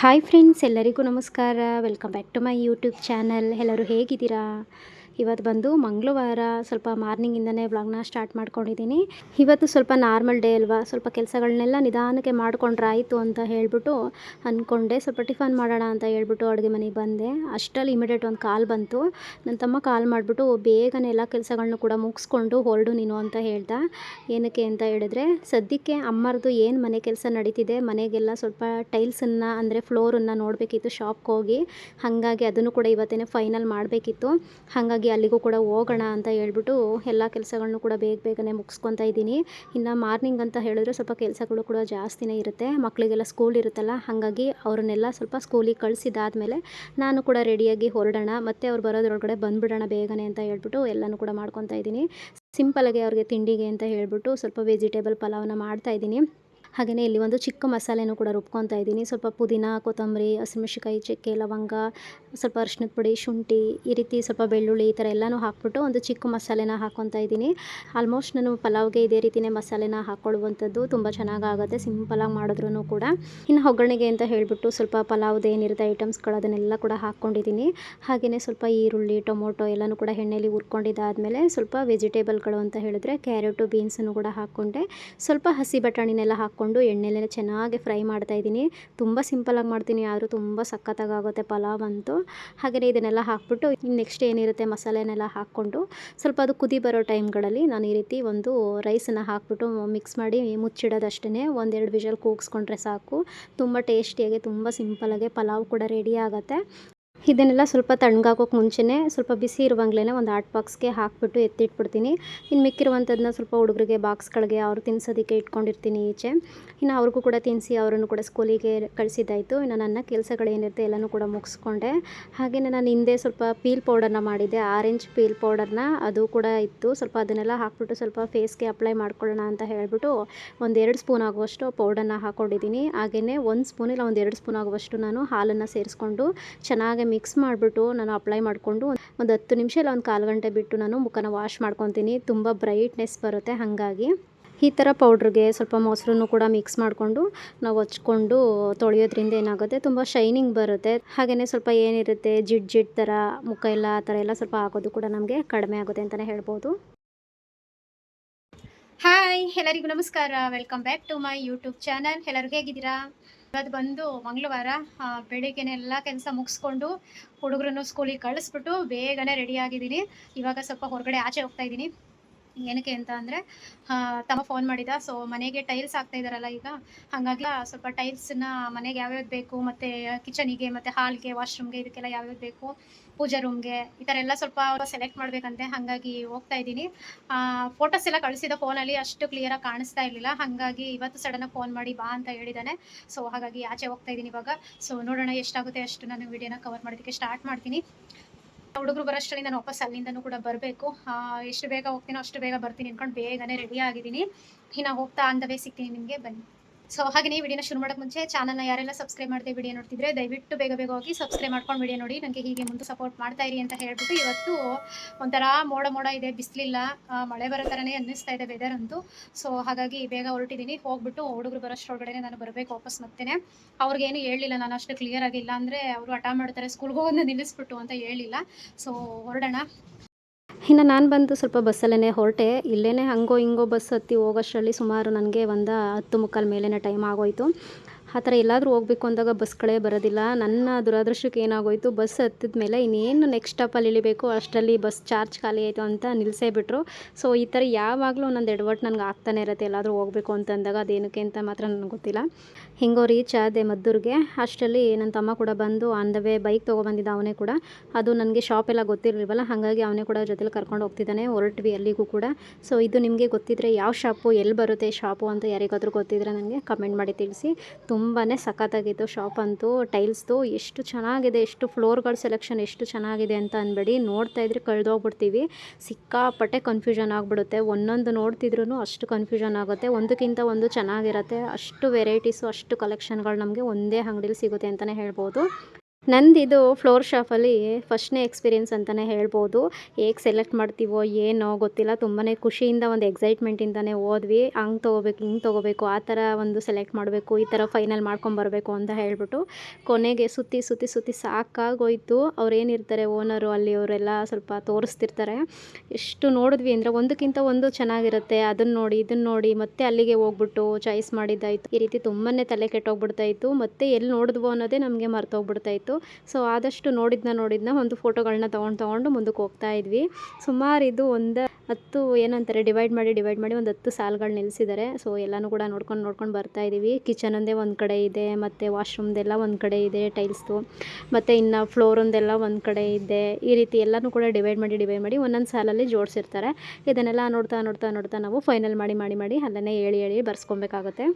Hi friends ಎಲ್ಲರಿಗೂ ನಮಸ್ಕಾರ. Welcome back to my YouTube channel ಎಲ್ಲರೂ ಹೇಗಿದ್ದೀರಾ? ಇವತ್ತು ಬಂದು ಮಂಗಳವಾರ ಸ್ವಲ್ಪ ಮಾರ್ನಿಂಗಿಂದನೇ ವ್ಲಾಗ್ನ ಸ್ಟಾರ್ಟ್ ಮಾಡ್ಕೊಂಡಿದ್ದೀನಿ. ಇವತ್ತು ಸ್ವಲ್ಪ ನಾರ್ಮಲ್ ಡೇ ಅಲ್ವಾ? ಸ್ವಲ್ಪ ಕೆಲಸಗಳನ್ನೆಲ್ಲ ನಿಧಾನಕ್ಕೆ ಮಾಡ್ಕೊಂಡ್ರೆ ಆಯಿತು ಅಂತ ಹೇಳ್ಬಿಟ್ಟು ಅಂದ್ಕೊಂಡೆ ಸ್ವಲ್ಪ ಟಿಫನ್ ಮಾಡೋಣ ಅಂತ ಹೇಳ್ಬಿಟ್ಟು ಅಡುಗೆ ಮನೆಗೆ ಬಂದೆ. ಅಷ್ಟಲ್ಲಿ ಇಮಿಡಿಯೇಟ್ ಒಂದು ಕಾಲ್ ಬಂತು. ನನ್ನ ತಮ್ಮ ಕಾಲ್ ಮಾಡಿಬಿಟ್ಟು ಬೇಗನೆ ಎಲ್ಲ ಕೆಲಸಗಳನ್ನೂ ಕೂಡ ಮುಗಿಸ್ಕೊಂಡು ಹೊರಡು ನೀನು ಅಂತ ಹೇಳ್ದ. ಏನಕ್ಕೆ ಅಂತ ಹೇಳಿದ್ರೆ, ಸದ್ಯಕ್ಕೆ ಅಮ್ಮರದು ಏನು ಮನೆ ಕೆಲಸ ನಡೀತಿದೆ, ಮನೆಗೆಲ್ಲ ಸ್ವಲ್ಪ ಟೈಲ್ಸನ್ನು ಅಂದರೆ ಫ್ಲೋರನ್ನು ನೋಡಬೇಕಿತ್ತು ಶಾಪ್ಗೆ ಹೋಗಿ. ಹಾಗಾಗಿ ಅದನ್ನು ಕೂಡ ಇವತ್ತೇ ಫೈನಲ್ ಮಾಡಬೇಕಿತ್ತು. ಹಾಗಾಗಿ ಅಲ್ಲಿಗೂ ಕೂಡ ಹೋಗೋಣ ಅಂತ ಹೇಳ್ಬಿಟ್ಟು ಎಲ್ಲ ಕೆಲಸಗಳನ್ನು ಕೂಡ ಬೇಗ ಬೇಗನೆ ಮುಗಿಸ್ಕೊತ ಇದ್ದೀನಿ. ಇನ್ನು ಮಾರ್ನಿಂಗ್ ಅಂತ ಹೇಳಿದ್ರೆ ಸ್ವಲ್ಪ ಕೆಲಸಗಳು ಕೂಡ ಜಾಸ್ತಿನೇ ಇರುತ್ತೆ. ಮಕ್ಕಳಿಗೆಲ್ಲ ಸ್ಕೂಲ್ ಇರುತ್ತಲ್ಲ, ಹಾಗಾಗಿ ಅವ್ರನ್ನೆಲ್ಲ ಸ್ವಲ್ಪ ಸ್ಕೂಲಿಗೆ ಕಳಿಸಿದಾದ್ಮೇಲೆ ನಾನು ಕೂಡ ರೆಡಿಯಾಗಿ ಹೊರಡೋಣ. ಮತ್ತು ಅವ್ರು ಬರೋದ್ರೊಳಗಡೆ ಬಂದುಬಿಡೋಣ ಬೇಗನೆ ಅಂತ ಹೇಳ್ಬಿಟ್ಟು ಎಲ್ಲನೂ ಕೂಡ ಮಾಡ್ಕೊತಾ ಇದ್ದೀನಿ. ಸಿಂಪಲಾಗಿ ಅವ್ರಿಗೆ ತಿಂಡಿಗೆ ಅಂತ ಹೇಳ್ಬಿಟ್ಟು ಸ್ವಲ್ಪ ವೆಜಿಟೇಬಲ್ ಮಾಡ್ತಾ ಮಾಡ್ತಾಯಿದ್ದೀನಿ ಹಾಗೆಯೇ ಇಲ್ಲಿ ಒಂದು ಚಿಕ್ಕ ಮಸಾಲೆನೂ ಕೂಡ ರುಬ್ಕೊತಾ ಇದ್ದೀನಿ. ಸ್ವಲ್ಪ ಪುದೀನ, ಕೊತ್ತಂಬರಿ ಹಸಿಮೆಣಸಿಕಾಯಿ ಚಕ್ಕೆ, ಲವಂಗ, ಸ್ವಲ್ಪ ಅರಿಶಿನದ ಪುಡಿ, ಶುಂಠಿ, ಈ ರೀತಿ ಸ್ವಲ್ಪ ಬೆಳ್ಳುಳ್ಳಿ ಈ ಥರ ಎಲ್ಲನೂ ಹಾಕ್ಬಿಟ್ಟು ಒಂದು ಚಿಕ್ಕ ಮಸಾಲೆನ ಹಾಕ್ಕೊತಾ ಇದ್ದೀನಿ. ಆಲ್ಮೋಸ್ಟ್ ನಾನು ಪಲಾವ್ಗೆ ಇದೇ ರೀತಿಯೇ ಮಸಾಲೆನ ಹಾಕ್ಕೊಳ್ಳುವಂಥದ್ದು ತುಂಬ ಚೆನ್ನಾಗಾಗುತ್ತೆ, ಸಿಂಪಲಾಗಿ ಮಾಡಿದ್ರೂ ಕೂಡ. ಇನ್ನು ಒಗ್ಗರಣೆಗೆ ಅಂತ ಹೇಳಿಬಿಟ್ಟು ಸ್ವಲ್ಪ ಪಲಾವ್ದು ಏನಿರುತ್ತೆ ಐಟಮ್ಸ್ಗಳು ಅದನ್ನೆಲ್ಲ ಕೂಡ ಹಾಕ್ಕೊಂಡಿದ್ದೀನಿ. ಹಾಗೆಯೇ ಸ್ವಲ್ಪ ಈರುಳ್ಳಿ, ಟೊಮೊಟೊ ಎಲ್ಲನೂ ಕೂಡ ಎಣ್ಣೆಯಲ್ಲಿ ಹುರ್ಕೊಂಡಿದ್ದಾದಮೇಲೆ ಸ್ವಲ್ಪ ವೆಜಿಟೇಬಲ್ಗಳು ಅಂತ ಹೇಳಿದ್ರೆ ಕ್ಯಾರೆಟು, ಬೀನ್ಸನ್ನು ಕೂಡ ಹಾಕ್ಕೊಂಡೆ. ಸ್ವಲ್ಪ ಹಸಿ ಬಟಾಣಿನೆಲ್ಲ ಹಾಕ್ಕೊಂಡು. ಎಣ್ಣೆಲೆ ಚೆನ್ನಾಗಿ ಫ್ರೈ ಮಾಡ್ತಾಯಿದ್ದೀನಿ ತುಂಬ ಸಿಂಪಲಾಗಿ ಮಾಡ್ತೀನಿ. ಆದರೂ ತುಂಬ ಸಖತ್ತಾಗುತ್ತೆ ಪಲಾವ್ ಅಂತೂ. ಹಾಗೆಯೇ ಇದನ್ನೆಲ್ಲ ಹಾಕ್ಬಿಟ್ಟು ನೆಕ್ಸ್ಟ್ ಏನಿರುತ್ತೆ ಮಸಾಲೆನೆಲ್ಲ ಹಾಕ್ಕೊಂಡು ಸ್ವಲ್ಪ ಅದು ಕುದಿ ಬರೋ ಟೈಮ್ಗಳಲ್ಲಿ ನಾನು ಈ ರೀತಿ ಒಂದು ರೈಸನ್ನು ಹಾಕ್ಬಿಟ್ಟು ಮಿಕ್ಸ್ ಮಾಡಿ ಮುಚ್ಚಿಡೋದಷ್ಟೇ ಒಂದೆರಡು ವಿಷಲ್ ಕೂಗಿಸ್ಕೊಂಡ್ರೆ ಸಾಕು. ತುಂಬ ಟೇಸ್ಟಿಯಾಗಿ, ತುಂಬ ಸಿಂಪಲಾಗಿ ಪಲಾವ್ ಕೂಡ ರೆಡಿ ಆಗುತ್ತೆ. ಇದನ್ನೆಲ್ಲ ಸ್ವಲ್ಪ ತಣ್ಣಗಾಗೋಕೆ ಮುಂಚೆನೇ ಸ್ವಲ್ಪ ಬಿಸಿ ಇರುವಾಗಲೇ ಒಂದು ಆರ್ಟ್ ಬಾಕ್ಸ್ಗೆ ಹಾಕ್ಬಿಟ್ಟು ಎತ್ತಿಟ್ಬಿಡ್ತೀನಿ. ಇನ್ನು ಮಿಕ್ಕಿರುವಂಥದ್ದನ್ನ ಸ್ವಲ್ಪ ಹುಡುಗರಿಗೆ ಬಾಕ್ಸ್ಗಳಿಗೆ ಅವ್ರು ತಿನ್ಸೋದಕ್ಕೆ ಇಟ್ಕೊಂಡಿರ್ತೀನಿ ಈಚೆ. ಇನ್ನು ಅವ್ರಿಗೂ ಕೂಡ ತಿನ್ನಿಸಿ ಅವರನ್ನು ಕೂಡ ಸ್ಕೂಲಿಗೆ ಕಳಿಸಿದ್ದಾಯಿತು. ಇನ್ನು ನನ್ನ ಕೆಲಸಗಳೇನಿರುತ್ತೆ ಎಲ್ಲನೂ ಕೂಡ ಮುಗಿಸ್ಕೊಂಡೆ. ಹಾಗೆಯೇ ನಾನು ಹಿಂದೆ ಸ್ವಲ್ಪ ಪೀಲ್ ಪೌಡರ್ನ ಮಾಡಿದ್ದೆ. ಆರೆಂಜ್ ಪೀಲ್ ಪೌಡರ್ನ. ಅದು ಕೂಡ ಇತ್ತು. ಸ್ವಲ್ಪ ಅದನ್ನೆಲ್ಲ ಹಾಕ್ಬಿಟ್ಟು ಸ್ವಲ್ಪ ಫೇಸ್ಗೆ ಅಪ್ಲೈ ಮಾಡ್ಕೊಳ್ಳೋಣ ಅಂತ ಹೇಳಿಬಿಟ್ಟು ಒಂದೆರಡು ಸ್ಪೂನ್ ಆಗುವಷ್ಟು ಪೌಡರ್ನ ಹಾಕ್ಕೊಂಡಿದ್ದೀನಿ ಹಾಗೆಯೇ ಒಂದು ಸ್ಪೂನ್ ಇಲ್ಲ ಒಂದೆರಡು ಸ್ಪೂನ್ ಆಗುವಷ್ಟು ನಾನು ಹಾಲನ್ನು ಸೇರಿಸ್ಕೊಂಡು ಚೆನ್ನಾಗಿ ಮಿಕ್ಸ್ ಮಾಡಿಬಿಟ್ಟು ನಾನು ಅಪ್ಲೈ ಮಾಡಿಕೊಂಡು ಒಂದು ಹತ್ತು ನಿಮಿಷ ಇಲ್ಲ, ಒಂದು ಕಾಲು ಗಂಟೆ ಬಿಟ್ಟು ನಾನು ಮುಖನ ವಾಶ್ ಮಾಡ್ಕೊತೀನಿ. ತುಂಬ ಬ್ರೈಟ್ನೆಸ್ ಬರುತ್ತೆ ಹಾಗಾಗಿ. ಈ ಥರ ಪೌಡ್ರಿಗೆ ಸ್ವಲ್ಪ ಮೊಸರನ್ನು ಕೂಡ ಮಿಕ್ಸ್ ಮಾಡಿಕೊಂಡು ನಾವು ಹಚ್ಕೊಂಡು ತೊಳೆಯೋದ್ರಿಂದ ಏನಾಗುತ್ತೆ, ತುಂಬ ಶೈನಿಂಗ್ ಬರುತ್ತೆ. ಹಾಗೆಯೇ ಸ್ವಲ್ಪ ಏನಿರುತ್ತೆ, ಜಿಡ್ ಜಿಡ್ ಥರ ಮುಖ ಎಲ್ಲ ಆ ಥರ ಎಲ್ಲ ಸ್ವಲ್ಪ ಹಾಕೋದು ಕೂಡ ನಮಗೆ ಕಡಿಮೆ ಆಗುತ್ತೆ ಅಂತಲೇ ಹೇಳ್ಬೋದು. ಹಾಯ್ ಎಲ್ಲರಿಗೂ ನಮಸ್ಕಾರ. Welcome back to my YouTube channel ಎಲ್ಲರೂ ಹೇಗಿದ್ದೀರಾ? ಇವತ್ತು ಬಂದು ಮಂಗಳವಾರ ಬೆಳಿಗ್ಗೆನೆ ಎಲ್ಲ ಕೆಲಸ ಮುಗಿಸ್ಕೊಂಡು ಹುಡುಗರನ್ನು ಸ್ಕೂಲಿಗೆ ಕಳಿಸ್ಬಿಟ್ಟು ಬೇಗನೆ ರೆಡಿ ಆಗಿದ್ದೀನಿ. ಇವಾಗ ಸ್ವಲ್ಪ ಹೊರಗಡೆ ಆಚೆ ಹೋಗ್ತಾ ಇದ್ದೀನಿ. ಏನಕ್ಕೆ ಅಂತ ಅಂದರೆ ತಮ್ಮ ಫೋನ್ ಮಾಡಿದ. ಸೊ ಮನೆಗೆ ಟೈಲ್ಸ್ ಹಾಕ್ತಾ ಇದ್ದಾರಲ್ಲ ಈಗ. ಹಾಗಾಗಿ ಸ್ವಲ್ಪ ಟೈಲ್ಸನ್ನ ಮನೆಗೆ ಯಾವ್ಯಾವ್ದು ಬೇಕು, ಮತ್ತು ಕಿಚನಿಗೆ ಮತ್ತು ಹಾಲ್ಗೆ ವಾಶ್ರೂಮ್ಗೆ ಇದಕ್ಕೆಲ್ಲ ಯಾವ್ಯಾವ್ದು ಬೇಕು. ಪೂಜಾ ರೂಮ್ಗೆ ಈ ಥರ ಎಲ್ಲ ಸ್ವಲ್ಪ ಸೆಲೆಕ್ಟ್ ಮಾಡಬೇಕಂತೆ, ಹಾಗಾಗಿ ಹೋಗ್ತಾ ಇದ್ದೀನಿ. ಫೋಟೋಸ್ ಎಲ್ಲ ಕಳಿಸಿದ ಫೋನಲ್ಲಿ ಅಷ್ಟು ಕ್ಲಿಯರಾಗಿ ಕಾಣಿಸ್ತಾ ಇರಲಿಲ್ಲ. ಹಾಗಾಗಿ ಇವತ್ತು ಸಡನ್ನಾಗಿ ಫೋನ್ ಮಾಡಿ ಬಾ ಅಂತ ಹೇಳಿದ್ದಾನೆ ಸೊ ಹಾಗಾಗಿ ಆಚೆ ಹೋಗ್ತಾ ಇದ್ದೀನಿ ಇವಾಗ. ಸೊ ನೋಡೋಣ ಎಷ್ಟಾಗುತ್ತೆ ಅಷ್ಟು ನಾನು ವಿಡಿಯೋನ ಕವರ್ ಮಾಡೋದಕ್ಕೆ ಸ್ಟಾರ್ಟ್ ಮಾಡ್ತೀನಿ. ಹುಡುಗರು ಬರೋಷ್ಟರಲ್ಲಿ ನಾನು ವಾಪಸ್ ಅಲ್ಲಿಂದನೂ ಕೂಡ ಬರಬೇಕು. ಎಷ್ಟು ಬೇಗ ಹೋಗ್ತೀನೋ ಅಷ್ಟು ಬೇಗ ಬರ್ತೀನಿ ಅನ್ಕೊಂಡು ಬೇಗನೆ ರೆಡಿ ಆಗಿದ್ದೀನಿ. ಇನ್ನು ಹೋಗ್ತಾ ಅಂದವೇ ಸಿಗ್ತೀನಿ ನಿಮಗೆ. ಬನ್ನಿ. ಸೊ ಹಾಗೆ ವಿಡಿಯೋನ ಶುರು ಮಾಡೋಕ್ಕೆ ಮುಂಚೆ ಚಾನಲ್ನ ಯಾರೆಲ್ಲ ಸಬ್ಸ್ಕ್ರೈಬ್ ಮಾಡದೆ ವಿಡಿಯೋ ನೋಡ್ತಿದ್ರೆ ದಯವಿಟ್ಟು ಬೇಗ ಬೇಗ ಹೋಗಿ ಸಬ್ಸ್ಕ್ರೈಬ್ ಮಾಡ್ಕೊಂಡು ವಿಡಿಯೋ ನೋಡಿ. ನನಗೆ ಹೀಗೆ ಮುಂದೆ ಸಪೋರ್ಟ್ ಮಾಡ್ತಾ ಇರಿ ಅಂತ ಹೇಳ್ಬಿಟ್ಟು ಇವತ್ತು ಒಂಥರ ಮೋಡ ಮೋಡ ಇದೆ, ಬಿಸಿಲಿಲ್ಲ ಮಳೆ ಬರೋ ಥರನೇ ಅನ್ನಿಸ್ತಾ ಇದೆ ವೆದರ್ ಅಂತೂ. ಸೊ ಹಾಗಾಗಿ ಬೇಗ ಹೊರಟಿದ್ದೀನಿ ಹೋಗ್ಬಿಟ್ಟು ಹುಡುಗರು ಬರೋಷ್ಟರೊಳಗಡೆ ನಾನು ಬರಬೇಕು ವಾಪಸ್ ಮತ್ತೇನೆ. ಅವ್ರಿಗೇನು ಹೇಳಿಲ್ಲ ನಾನು ಅಷ್ಟು ಕ್ಲಿಯರ್ ಆಗಿಲ್ಲ ಅಂದರೆ ಅವರು ಹಠ ಮಾಡ್ತಾರೆ ಸ್ಕೂಲ್ಗೆ ಹೋಗೋದನ್ನ ನಿಲ್ಲಿಸ್ಬಿಟ್ಟು ಅಂತ ಹೇಳಿಲ್ಲ ಸೊ ಹೊರಡೋಣ. ಇನ್ನು ನಾನು ಬಂದು ಸ್ವಲ್ಪ ಬಸ್ಸಲ್ಲೇ ಹೊರಟೆ. ಇಲ್ಲೇ ಹಂಗೋ ಹಿಂಗೋ ಬಸ್ ಹತ್ತಿ ಹೋಗೋಷ್ಟರಲ್ಲಿ ಸುಮಾರು ನನಗೆ ಒಂದು ಹತ್ತು ಮುಕ್ಕಾಲು ಮೇಲೇ ಟೈಮ್ ಆಗೋಯಿತು. ಆ ಥರ ಎಲ್ಲಾದರೂ ಹೋಗಬೇಕು ಅಂದಾಗ ಬಸ್ಗಳೇ ಬರೋದಿಲ್ಲ. ನನ್ನ ದುರದೃಷ್ಟಕ್ಕೆ ಏನಾಗೋಯಿತು, ಬಸ್ ಹತ್ತಿದ ಮೇಲೆ ಇನ್ನೇನು ನೆಕ್ಸ್ಟ್ ಸ್ಟಾಪಲ್ಲಿ ಇಳಿಬೇಕು, ಅಷ್ಟರಲ್ಲಿ ಬಸ್ ಚಾರ್ಜ್ ಖಾಲಿ ಆಯಿತು ಅಂತ ನಿಲ್ಲಿಸೇ ಬಿಟ್ಟರು ಸೊ ಈ ಥರ ಯಾವಾಗಲೂ ಒಂದೊಂದು ಎಡವಟ್ಟು ನನಗೆ ಆಗ್ತಾನೆ ಇರುತ್ತೆ ಎಲ್ಲಾದರೂ ಹೋಗಬೇಕು ಅಂತಂದಾಗ ಅದೇನಕ್ಕೆ ಅಂತ ಮಾತ್ರ ನನಗೆ ಗೊತ್ತಿಲ್ಲ. ಹಿಂಗೋ ರೀಚ್ ಆದೆ ಮದ್ದೂರಿಗೆ. ಅಷ್ಟರಲ್ಲಿ ನನ್ನ ತಮ್ಮ ಕೂಡ ಬಂದು ಆನ್ ದ ವೇ ಬೈಕ್ ತೊಗೊಬಂದಿದ್ದ ಅವನೇ ಕೂಡ. ಅದು ನನಗೆ ಶಾಪ್ ಎಲ್ಲ ಗೊತ್ತಿರಲಿಲ್ವಲ್ಲ, ಹಾಗಾಗಿ ಅವನೇ ಕೂಡ ಜೊತೆಲಿ ಕರ್ಕೊಂಡು ಹೋಗ್ತಿದ್ದಾನೆ, ಹೊರಟ್ವಿ ಅಲ್ಲಿಗೂ ಕೂಡ. ಸೊ ಇದು ನಿಮಗೆ ಗೊತ್ತಿದ್ದರೆ ಯಾವ ಶಾಪು ಎಲ್ಲಿ ಬರುತ್ತೆ ಶಾಪು ಅಂತ ಯಾರಿಗಾದರೂ ಗೊತ್ತಿದ್ರೆ ನನಗೆ ಕಮೆಂಟ್ ಮಾಡಿ ತಿಳಿಸಿ. ತುಂಬಾ ಸಖತ್ತಾಗಿತ್ತು ಶಾಪ್ ಅಂತೂ ಟೈಲ್ಸ್ದು ಎಷ್ಟು ಚೆನ್ನಾಗಿದೆ, ಎಷ್ಟು ಫ್ಲೋರ್ಗಳ ಸೆಲೆಕ್ಷನ್ ಎಷ್ಟು ಚೆನ್ನಾಗಿದೆ ಅಂತ ಅಂದ್ಬೇಡಿ ನೋಡ್ತಾ ಇದ್ರೆ ಕಳೆದೋಗ್ಬಿಡ್ತೀವಿ. ಸಿಕ್ಕಾಪಟ್ಟೆ ಕನ್ಫ್ಯೂಷನ್ ಆಗಿಬಿಡುತ್ತೆ. ಒಂದೊಂದು ನೋಡ್ತಿದ್ರು ಅಷ್ಟು ಕನ್ಫ್ಯೂಷನ್ ಆಗುತ್ತೆ. ಒಂದಕ್ಕಿಂತ ಒಂದು ಚೆನ್ನಾಗಿರುತ್ತೆ. ಅಷ್ಟು ವೆರೈಟೀಸು ಅಷ್ಟು ಕಲೆಕ್ಷನ್ಗಳು ನಮಗೆ ಒಂದೇ ಅಂಗಡಿಲಿ ಸಿಗುತ್ತೆ ಅಂತಲೇ ಹೇಳ್ಬೋದು. ನಂದಿದು ಫ್ಲೋರ್ ಶಾಪಲ್ಲಿ ಫಸ್ಟ್ನೇ ಎಕ್ಸ್ಪೀರಿಯೆನ್ಸ್ ಅಂತಲೇ ಹೇಳ್ಬೋದು. ಹೇಗೆ ಸೆಲೆಕ್ಟ್ ಮಾಡ್ತೀವೋ ಏನೋ ಗೊತ್ತಿಲ್ಲ. ತುಂಬಾ ಖುಷಿಯಿಂದ ಒಂದು ಎಕ್ಸೈಟ್ಮೆಂಟಿಂದನೇ ಹೋದ್ವಿ. ಹಂಗೆ ತೊಗೋಬೇಕು, ಹಿಂಗೆ ತೊಗೋಬೇಕು, ಆ ಥರ ಒಂದು ಸೆಲೆಕ್ಟ್ ಮಾಡಬೇಕು, ಈ ಥರ ಫೈನಲ್ ಮಾಡ್ಕೊಂಬರ್ಬೇಕು ಅಂತ ಹೇಳ್ಬಿಟ್ಟು ಕೊನೆಗೆ ಸುತ್ತಿ ಸುತ್ತಿ ಸುತ್ತಿ ಸಾಕಾಗೋಯ್ತು. ಅವ್ರು ಏನಿರ್ತಾರೆ ಓನರು ಅಲ್ಲಿ ಅವರೆಲ್ಲ ಸ್ವಲ್ಪ ತೋರಿಸ್ತಿರ್ತಾರೆ. ಎಷ್ಟು ನೋಡಿದ್ವಿ ಅಂದರೆ ಒಂದಕ್ಕಿಂತ ಒಂದು ಚೆನ್ನಾಗಿರುತ್ತೆ. ಅದನ್ನು ನೋಡಿ ಇದನ್ನು ನೋಡಿ ಮತ್ತೆ ಅಲ್ಲಿಗೆ ಹೋಗ್ಬಿಟ್ಟು ಚಾಯ್ಸ್ ಮಾಡಿದ್ದಾಯಿತು. ಈ ರೀತಿ ತುಂಬಾ ತಲೆ ಕೆಟ್ಟೋಗ್ಬಿಡ್ತಾಯಿತ್ತು ಮತ್ತೆ ಎಲ್ಲಿ ನೋಡಿದ್ವೋ ಅನ್ನೋದೇ ನಮಗೆ ಮರ್ತೋಗ್ಬಿಡ್ತಾ ಇತ್ತು ಸೊ ಆದಷ್ಟು ನೋಡಿದ್ನ ನೋಡಿದ್ನ ಒಂದು ಫೋಟೋಗಳನ್ನ ತೊಗೊಂಡು ತೊಗೊಂಡು ಮುಂದಕ್ಕೆ ಹೋಗ್ತಾ ಇದ್ವಿ. ಸುಮಾರು ಇದು ಒಂದು ಹತ್ತು ಏನಂತಾರೆ, ಡಿವೈಡ್ ಮಾಡಿ ಡಿವೈಡ್ ಮಾಡಿ ಒಂದು ಹತ್ತು ಸಾಲುಗಳು ನಿಲ್ಲಿಸಿದ್ದಾರೆ ಸೊ ಎಲ್ಲನೂ ಕೂಡ ನೋಡ್ಕೊಂಡು ನೋಡ್ಕೊಂಡು ಬರ್ತಾ ಇದ್ದೀವಿ ಕಿಚನ್ ಒಂದೇ ಒಂದು ಕಡೆ ಇದೆ, ಮತ್ತು ವಾಶ್ರೂಮ್ದೆಲ್ಲ ಒಂದು ಕಡೆ ಇದೆ, ಟೈಲ್ಸ್ದು. ಮತ್ತು ಇನ್ನು ಫ್ಲೋರೊಂದೆಲ್ಲ ಒಂದು ಕಡೆ ಇದೆ. ಈ ರೀತಿ ಎಲ್ಲನೂ ಕೂಡ ಡಿವೈಡ್ ಮಾಡಿ ಡಿವೈಡ್ ಮಾಡಿ ಒಂದೊಂದು ಸಾಲಲ್ಲಿ ಜೋಡಿಸಿರ್ತಾರೆ. ಇದನ್ನೆಲ್ಲ ನೋಡ್ತಾ ನೋಡ್ತಾ ನೋಡ್ತಾ ನಾವು ಫೈನಲ್ ಮಾಡಿ ಮಾಡಿ ಮಾಡಿ ಅಲ್ಲೇ ಹೇಳಿ ಹೇಳಿ ಬರ್ಸ್ಕೊಬೇಕಾಗುತ್ತೆ.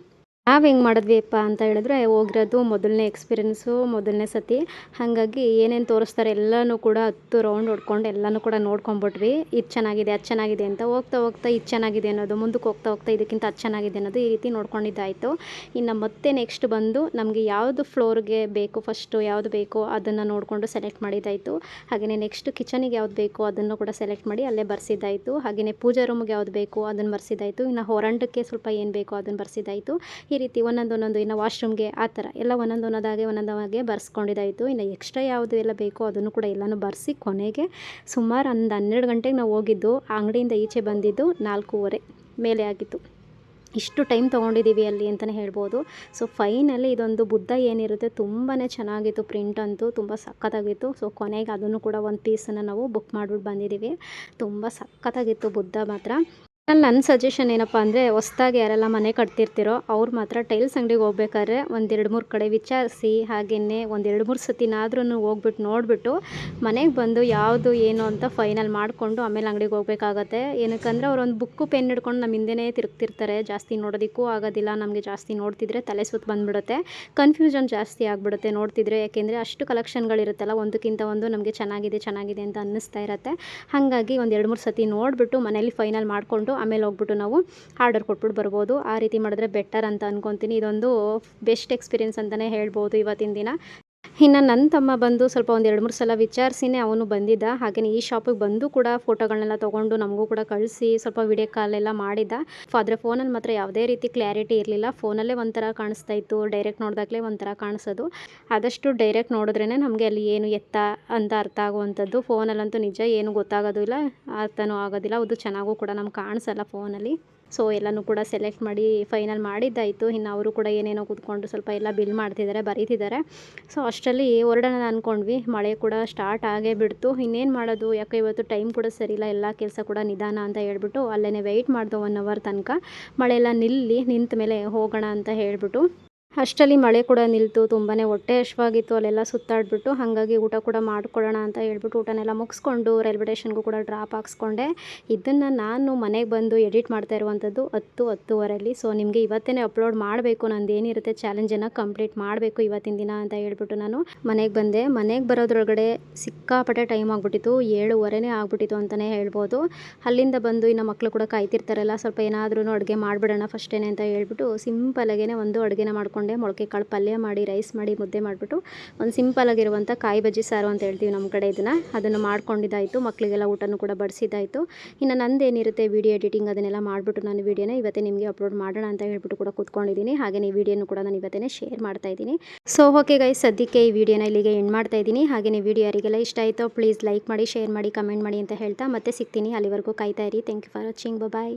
ನಾವು ಹೆಂಗೆ ಮಾಡಿದ್ವಿಪ್ಪ ಅಂತ ಹೇಳಿದ್ರೆ ಹೋಗಿರೋದು ಮೊದಲನೇ ಎಕ್ಸ್ಪೀರಿಯೆನ್ಸು ಮೊದಲನೇ ಸತಿ. ಹಾಗಾಗಿ ಏನೇನು ತೋರಿಸ್ತಾರೆ ಎಲ್ಲನೂ ಕೂಡ ಹತ್ತು ರೌಂಡ್ ಹೊಡ್ಕೊಂಡು ಎಲ್ಲನೂ ಕೂಡ ನೋಡ್ಕೊಂಬಿಟ್ವಿ. ಇದು ಚೆನ್ನಾಗಿದೆ, ಅದು ಚೆನ್ನಾಗಿದೆ ಅಂತ ಹೋಗ್ತಾ ಹೋಗ್ತಾ ಇದು ಚೆನ್ನಾಗಿದೆ ಅನ್ನೋದು, ಮುಂದಕ್ಕೆ ಹೋಗ್ತಾ ಹೋಗ್ತಾ ಇದಕ್ಕಿಂತ ಅದು ಚೆನ್ನಾಗಿದೆ ಅನ್ನೋದು ಈ ರೀತಿ ನೋಡ್ಕೊಂಡಿದ್ದಾಯಿತು. ಇನ್ನು ಮತ್ತೆ ನೆಕ್ಸ್ಟ್ ಬಂದು ನಮಗೆ ಯಾವುದು ಫ್ಲೋರ್ಗೆ ಬೇಕು ಫಸ್ಟು ಯಾವುದು ಬೇಕೋ ಅದನ್ನು ನೋಡಿಕೊಂಡು ಸೆಲೆಕ್ಟ್ ಮಾಡಿದ್ದಾಯಿತು. ಹಾಗೆಯೇ ನೆಕ್ಸ್ಟ್ ಕಿಚನಿಗೆ ಯಾವ್ದು ಬೇಕೋ ಅದನ್ನು ಕೂಡ ಸೆಲೆಕ್ಟ್ ಮಾಡಿ ಅಲ್ಲೇ ಬರ್ಸಿದ್ದಾಯಿತು. ಹಾಗೆಯೇ ಪೂಜಾ ರೂಮ್ಗೆ ಯಾವ್ದು ಬೇಕೋ ಅದನ್ನು ಬರ್ಸಿದ್ದಾಯಿತು. ಇನ್ನು ಹೊರಂಡಕ್ಕೆ ಸ್ವಲ್ಪ ಏನು ಬೇಕೋ ಅದನ್ನು ಬರ್ಸಿದ್ದಾಯಿತು. ಈ ರೀತಿ ಒಂದೊಂದು ಒಂದೊಂದು ಇನ್ನು ವಾಶ್ರೂಮ್ಗೆ ಆ ಥರ ಎಲ್ಲ ಒಂದೊಂದು ಒಂದೊಂದಾಗೆ ಬರ್ಸ್ಕೊಂಡಿದ್ದಾಯಿತು ಇನ್ನು ಎಕ್ಸ್ಟ್ರಾ ಯಾವುದು ಎಲ್ಲ ಬೇಕೋ ಅದನ್ನು ಕೂಡ ಎಲ್ಲನೂ ಬರೆಸಿ ಕೊನೆಗೆ ಸುಮಾರು ಒಂದು ಹನ್ನೆರಡು ಗಂಟೆಗೆ ನಾವು ಹೋಗಿದ್ದು, ಆ ಅಂಗಡಿಯಿಂದ ಈಚೆ ಬಂದಿದ್ದು ನಾಲ್ಕೂವರೆ ಮೇಲೆ ಆಗಿತ್ತು. ಇಷ್ಟು ಟೈಮ್ ತೊಗೊಂಡಿದ್ದೀವಿ ಅಲ್ಲಿ ಅಂತಲೇ ಹೇಳ್ಬೋದು. ಸೊ ಫೈನಲಿ ಇದೊಂದು ಬುದ್ಧ ಏನಿರುತ್ತೆ ತುಂಬಾ ಚೆನ್ನಾಗಿತ್ತು ಪ್ರಿಂಟ್ ಅಂತೂ, ತುಂಬ ಸಖತ್ತಾಗಿತ್ತು. ಸೊ ಕೊನೆಗೆ ಅದನ್ನು ಕೂಡ ಒಂದು ಪೀಸನ್ನು ನಾವು ಬುಕ್ ಮಾಡಿಬಿಟ್ಟು ಬಂದಿದ್ದೀವಿ. ತುಂಬ ಸಖತ್ತಾಗಿತ್ತು ಬುದ್ಧ ಮಾತ್ರ. ಅಲ್ಲಿ ನನ್ನ ಸಜೆಷನ್ ಏನಪ್ಪ ಅಂದರೆ ಹೊಸ್ದಾಗಿ ಯಾರೆಲ್ಲ ಮನೆ ಕಟ್ತಿರ್ತಿರೋ ಅವ್ರು ಮಾತ್ರ ಟೈಲ್ಸ್ ಅಂಗಡಿಗೆ ಹೋಗ್ಬೇಕಾದ್ರೆ ಒಂದೆರಡು ಮೂರು ಕಡೆ ವಿಚಾರಿಸಿ ಹಾಗೆಯೇ ಒಂದೆರಡು ಮೂರು ಸತಿನಾದ್ರೂ ಹೋಗ್ಬಿಟ್ಟು ನೋಡಿಬಿಟ್ಟು ಮನೆಗೆ ಬಂದು ಯಾವುದು ಏನು ಅಂತ ಫೈನಲ್ ಮಾಡಿಕೊಂಡು ಆಮೇಲೆ ಅಂಗಡಿಗೆ ಹೋಗ್ಬೇಕಾಗತ್ತೆ. ಏನಕ್ಕಂದ್ರೆ ಅವ್ರು ಒಂದು ಬುಕ್ಕು, ಪೆನ್ ಹಿಡ್ಕೊಂಡು ನಮ್ಮ ಹಿಂದೆನೇ ತಿರುಗ್ತಿರ್ತಾರೆ. ಜಾಸ್ತಿ ನೋಡೋದಕ್ಕೂ ಆಗೋದಿಲ್ಲ, ನಮಗೆ ಜಾಸ್ತಿ ನೋಡ್ತಿದ್ರೆ ತಲೆ ಸುತ್ತ ಬಂದುಬಿಡುತ್ತೆ. ಕನ್ಫ್ಯೂಷನ್ ಜಾಸ್ತಿ ಆಗಿಬಿಡುತ್ತೆ ನೋಡ್ತಿದ್ರೆ, ಯಾಕೆಂದರೆ ಅಷ್ಟು ಕಲೆಕ್ಷನ್ಗಳಿರುತ್ತಲ್ಲ ಒಂದಕ್ಕಿಂತ ಒಂದು ನಮಗೆ ಚೆನ್ನಾಗಿದೆ ಚೆನ್ನಾಗಿದೆ ಅಂತ ಅನ್ನಿಸ್ತಾ ಇರುತ್ತೆ. ಹಾಗಾಗಿ ಒಂದು ಎರಡು ಮೂರು ಸತಿ ನೋಡಿಬಿಟ್ಟು ಮನೇಲಿ ಫೈನಲ್ ಮಾಡಿಕೊಂಡು ಆಮೇಲೆ ಹೋಗ್ಬಿಟ್ಟು ನಾವು ಆರ್ಡರ್ ಕೊಟ್ಬಿಟ್ಟು ಬರ್ಬೋದು. ಆ ರೀತಿ ಮಾಡಿದ್ರೆ ಬೆಟರ್ ಅಂತ ಅನ್ಕೊತೀನಿ. ಇದೊಂದು ಬೆಸ್ಟ್ ಎಕ್ಸ್ಪೀರಿಯನ್ಸ್ ಅಂತಲೇ ಹೇಳ್ಬೋದು ಇವತ್ತಿನ ದಿನ. ಇನ್ನು ನನ್ನ ತಮ್ಮ ಬಂದು ಸ್ವಲ್ಪ ಒಂದು ಎರಡು ಮೂರು ಸಲ ವಿಚಾರಿಸಿನೇ ಅವನು ಬಂದಿದ್ದ. ಹಾಗೆಯೇ ಈ ಶಾಪಿಗೆ ಬಂದು ಕೂಡ ಫೋಟೋಗಳನ್ನೆಲ್ಲ ತೊಗೊಂಡು ನಮಗೂ ಕೂಡ ಕಳಿಸಿ ಸ್ವಲ್ಪ ವಿಡಿಯೋ ಕಾಲ್ ಎಲ್ಲ ಮಾಡಿದ್ದ. ಆದರೆ ಫೋನಲ್ಲಿ ಮಾತ್ರ ಯಾವುದೇ ರೀತಿ ಕ್ಲಾರಿಟಿ ಇರಲಿಲ್ಲ. ಫೋನಲ್ಲೇ ಒಂಥರ ಕಾಣಿಸ್ತಾ ಇತ್ತು. ಡೈರೆಕ್ಟ್ ನೋಡಿದಾಗಲೇ ಒಂಥರ ಕಾಣಿಸೋದು. ಆದಷ್ಟು ಡೈರೆಕ್ಟ್ ನೋಡಿದ್ರೇ ನಮಗೆ ಅಲ್ಲಿ ಏನು ಎತ್ತ ಅಂತ ಅರ್ಥ ಆಗುವಂಥದ್ದು. ಫೋನಲ್ಲಂತೂ ನಿಜ ಏನು ಗೊತ್ತಾಗೋದಿಲ್ಲ. ಅರ್ಥನೂ ಆಗೋದಿಲ್ಲ. ಅದು ಚೆನ್ನಾಗೂ ಕೂಡ ನಮ್ಗೆ ಕಾಣಿಸಲ್ಲ ಫೋನಲ್ಲಿ ಸೊ ಎಲ್ಲನೂ ಕೂಡ ಸೆಲೆಕ್ಟ್ ಮಾಡಿ ಫೈನಲ್ ಮಾಡಿದ್ದಾಯಿತು. ಇನ್ನು ಅವರು ಕೂಡ ಏನೇನೋ ಕೂತ್ಕೊಂಡು ಸ್ವಲ್ಪ ಎಲ್ಲ ಬಿಲ್ ಮಾಡ್ತಿದ್ದಾರೆ, ಬರೀತಿದ್ದಾರೆ. ಸೊ ಅಷ್ಟರಲ್ಲಿ ಹೊರಡೋಣ ಅಂದ್ಕೊಂಡ್ವಿ ಮಳೆ ಕೂಡ ಸ್ಟಾರ್ಟ್ ಆಗೇ ಬಿಡ್ತು. ಇನ್ನೇನು ಮಾಡೋದು? ಯಾಕೆ ಇವತ್ತು ಟೈಮ್ ಕೂಡ ಸರಿಯಿಲ್ಲ. ಎಲ್ಲ ಕೆಲಸ ಕೂಡ ನಿಧಾನ ಅಂತ ಹೇಳ್ಬಿಟ್ಟು ಅಲ್ಲೇ ವೆಯ್ಟ್ ಮಾಡಿದೆ ಒನ್ ಅವರ್ ತನಕ. ಮಳೆ ಎಲ್ಲ ನಿಲ್ಲಿ ನಿಂತ ಮೇಲೆ ಹೋಗೋಣ ಅಂತ ಹೇಳ್ಬಿಟ್ಟು. ಅಷ್ಟರಲ್ಲಿ ಮಳೆ ಕೂಡ ನಿಲ್ತು ತುಂಬಾ ಹೊಟ್ಟೆ ಹಶ್ವಾಗಿತ್ತು ಅಲ್ಲೆಲ್ಲ ಸುತ್ತಾಡ್ಬಿಟ್ಟು ಹಾಗಾಗಿ ಊಟ ಕೂಡ ಮಾಡ್ಕೊಳ್ಳೋಣ ಅಂತ ಹೇಳ್ಬಿಟ್ಟು ಊಟನೆಲ್ಲ ಮುಗಿಸ್ಕೊಂಡು ರೈಲ್ವೆ ಸ್ಟೇಷನ್ಗೂ ಕೂಡ ಡ್ರಾಪ್ ಹಾಕ್ಸ್ಕೊಂಡೆ. ಇದನ್ನು ನಾನು ಮನೆಗೆ ಬಂದು ಎಡಿಟ್ ಮಾಡ್ತಾ ಇರುವಂಥದ್ದು ಹತ್ತು ಹತ್ತುವರೆಯಲ್ಲಿ ಸೊ ನಿಮಗೆ ಇವತ್ತೇ ಅಪ್ಲೋಡ್ ಮಾಡಬೇಕು, ನಂದು ಏನಿರುತ್ತೆ ಚಾಲೆಂಜನ್ನು ಕಂಪ್ಲೀಟ್ ಮಾಡಬೇಕು ಇವತ್ತಿನ ದಿನ ಅಂತ ಹೇಳ್ಬಿಟ್ಟು ನಾನು ಮನೆಗೆ ಬಂದೆ. ಮನೆಗೆ ಬರೋದ್ರೊಳಗಡೆ ಸಿಕ್ಕಾಪಟ್ಟೆ ಟೈಮ್ ಆಗಿಬಿಟ್ಟಿತ್ತು, ಏಳುವರೆನೇ ಆಗ್ಬಿಟ್ಟಿತ್ತು ಅಂತಲೇ ಹೇಳ್ಬೋದು. ಅಲ್ಲಿಂದ ಬಂದು ಇನ್ನು ಮಕ್ಕಳು ಕೂಡ ಕಾಯ್ತಿರ್ತಾರಲ್ಲ, ಸ್ವಲ್ಪ ಏನಾದ್ರೂ ಅಡುಗೆ ಮಾಡಿಬಿಡೋಣ ಫಸ್ಟೇನೆ ಅಂತ ಹೇಳ್ಬಿಟ್ಟು ಸಿಂಪಲಾಗೇ ಒಂದು ಅಡುಗೆನ ಮಾಡ್ಕೊಂಡು ಮೊಳಕೆ ಕಾಳು ಪಲ್ಯ ಮಾಡಿ ರೈಸ್ ಮಾಡಿ, ಮುದ್ದೆ ಮಾಡಿಬಿಟ್ಟು ಒಂದು ಸಿಂಪಲ್ ಆಗಿರುವಂಥ ಕಾಯಿ ಬಜ್ಜಿ ಸಾರು ಅಂತ ಹೇಳ್ತೀವಿ ನಮ್ಮ ಕಡೆ ಇದನ್ನು. ಅದನ್ನು ಮಾಡ್ಕೊಂಡಿದ್ದಾಯಿತು ಮಕ್ಕಳಿಗೆಲ್ಲ ಊಟನೂ ಕೂಡ ಬಡಿಸಿದ್ದಾಯಿತು. ಇನ್ನು ನಂದೇನಿರುತ್ತೆ ವೀಡಿಯೋ ಎಡಿಟಿಂಗ್ ಅದನ್ನೆಲ್ಲ ಮಾಡಿಬಿಟ್ಟು ನಾನು ವೀಡಿಯೋನ ಇವತ್ತೇ ನಿಮಗೆ ಅಪ್ಲೋಡ್ ಮಾಡೋಣ ಅಂತ ಹೇಳ್ಬಿಟ್ಟು ಕೂಡ ಕೂತ್ಕೊಂಡಿದ್ದೀನಿ. ಹಾಗೆ ಈ ವಿಡಿಯೋನು ಕೂಡ ನಾನು ಇವತ್ತೇ ಶೇರ್ ಮಾಡ್ತಾ ಇದ್ದೀನಿ. ಸೊ ಓಕೆ ಗೈ ಸದ್ಯಕ್ಕೆ ಈ ವಿಡಿಯೋನ ಇಲ್ಲಿಗೆ ಎಂಡ್ ಮಾಡ್ತಾ ಇದ್ದೀನಿ. ಹಾಗೆಯೇ ವಿಡಿಯೋ ಯಾರಿಗೆಲ್ಲ ಇಷ್ಟ ಆಯಿತು ಪ್ಲೀಸ್ ಲೈಕ್ ಮಾಡಿ ಶೇರ್ ಮಾಡಿ ಕಮೆಂಟ್ ಮಾಡಿ ಅಂತ ಹೇಳ್ತಾ ಮತ್ತೆ ಸಿಗ್ತೀನಿ. ಅಲ್ಲಿವರೆಗೂ ಕಾಯ್ತಾ ಇರಿ. Thank you for watching bye